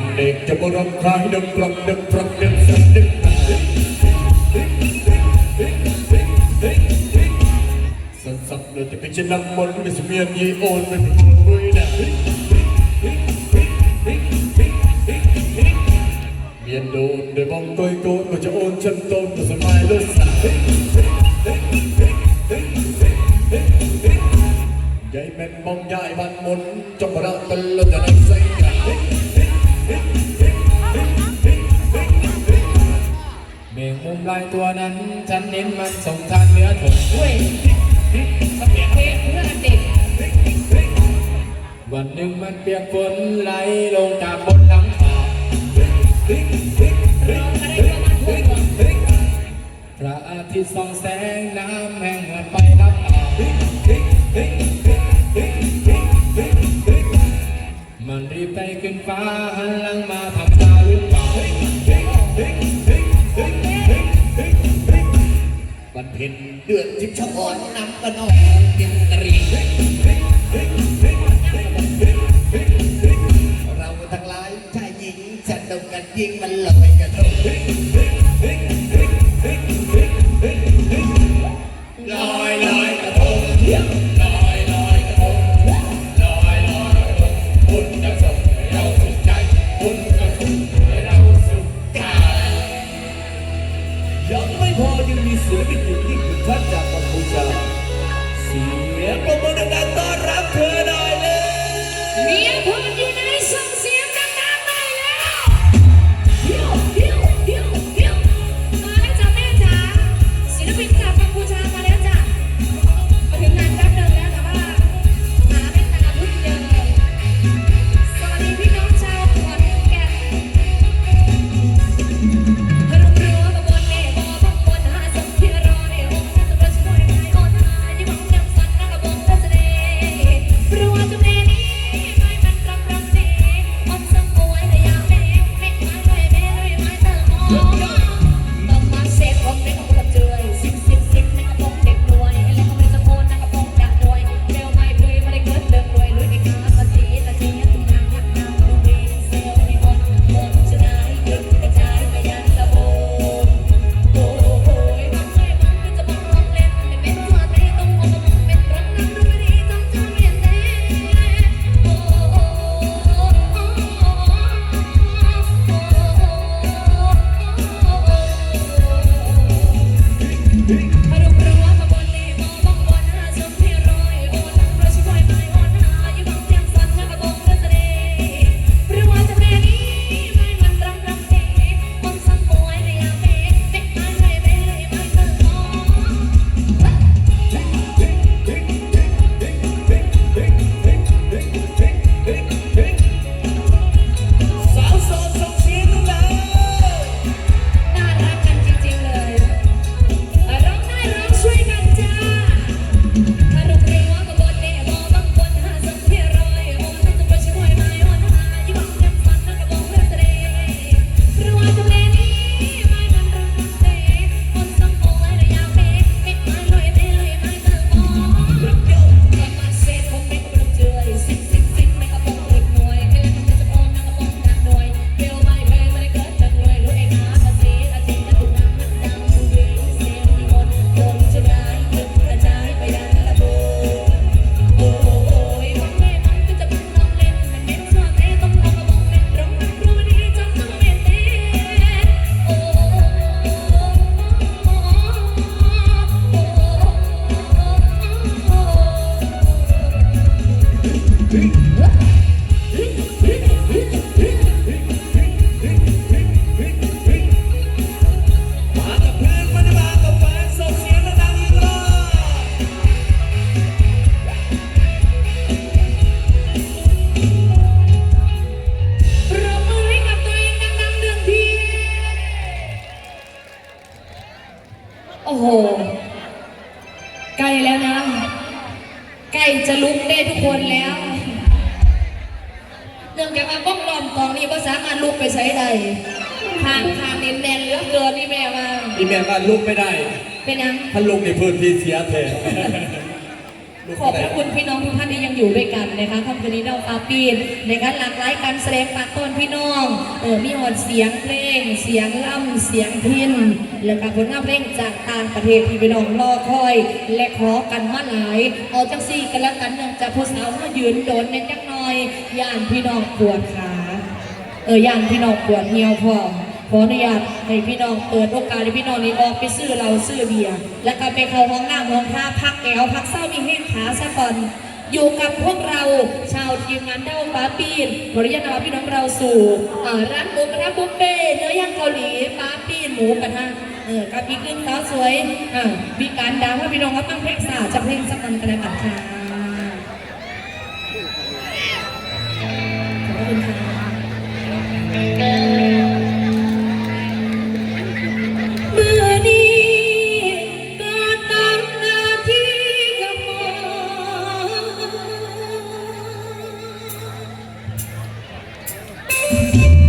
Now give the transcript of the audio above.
ำเด็กจะบรำคลายดึงปรับดึงปรับดึงสันดึงสันสับเลยจะเป็นเช่นน้ำมันไม่สมียนยีโอนไม่เป็นคนด้วยนะเมียนโดนโดยมองก้อยโกนก็จะโอนฉันต้นก็สบายเลยสักใหญ่แม่นมองใหญ่บ้านมนจงระตลอดแต่ในใจกัน เมฆมุมลายตัวนั้น ฉันเน้นมันส่งทางเหนือถงเว้ยเขาเปลี่ยวันหนึ่งมันเปียกฝนไหลลงจากบนหลังคาพระอาทิตย์ส่องแสงน้ำแห้งเหือดไปน้ำตา รีบไปขึ้นฟ้าหันหลังมาทำตาหรือเปล่าวันเพ็ญเดือนทิพย์ชะอ่อนน้ำกระนองกินตรีเราทั้งหลายชายหญิงจะดมกันยิงมันลอยกระทงลอยลอยกระทงลอยลอยกระทงล เราสุขใจบุญจะส่งให้เราสุขใจยังไม่พอยังมีศิลปินอีกที่คือท่านจากกัมพูชาเสียงปรบมือดังๆต้อนรับเธอหน่อยเลยเมียพูดอยู่ไหนส่งเสียงดังๆหน่อยแล้วเดี๋ยวเดี๋ยวเดี๋ยวเดี๋ยวมาแล้วจ้ะแม่จ๋าศิลปินจากกัมพูชามาแล้วจ้ะมา ลุกได้ทุกคนแล้วเนื่องจากว่าบ้องล้อมกองนี้ก็สามารถลุกไปใช้ได้ทางทางเน้นแน่นเหลือเกินนี่แม่มาอีแม่บ้านลุกไม่ได้ เป็นยัง ถ้าลุกในพื้นที่เสียแทน ขอบพระคุณพี่น้องทุกท่านที่ยังอยู่ด้วยกันนะคะค่ำคืนนี้เราปาปีนในการหลากหลายการแสดงปากต้นพี่น้องเออมีหอดเสียงเพลง เสียงล่ำเสียงพินและการผลงานเพลงจากต่างประเทศที่พี่น้องรอคอย และขอกันมาหลายเอาจังซี่กันแล้วกันเนื่องจากผู้สาวมายืนโดนเน้นจักหน่อยย่านพี่น้องปวดขาเออย่านพี่น้องปวดเหี่ยวพร้อม ขออนุญาตให้พี่น้องเปิดโอกาสให้พี่น้องนี้ออกไปซื้อเราซื้อเบียร์แล้วก็ไปเข้าห้องน้ำห้องท่าพักแอวพักเศร้ามีแห้งขาซะก่อนอยู่กับพวกเราชาวทีมงานเด้าป้าปีนขออนุญาตนำพี่น้องเราสู่ร้านหมูกระทะบุฟเฟ่เนื้อย่างเกาหลีป้าปีนหมูกระทะเออกับอีกหนึ่งสาวสวยอ่ามีการดังว่าพี่น้องเขาตั้งเพลงสาวจะเพลงสักกันกันแล้วกันค่ะ ฝา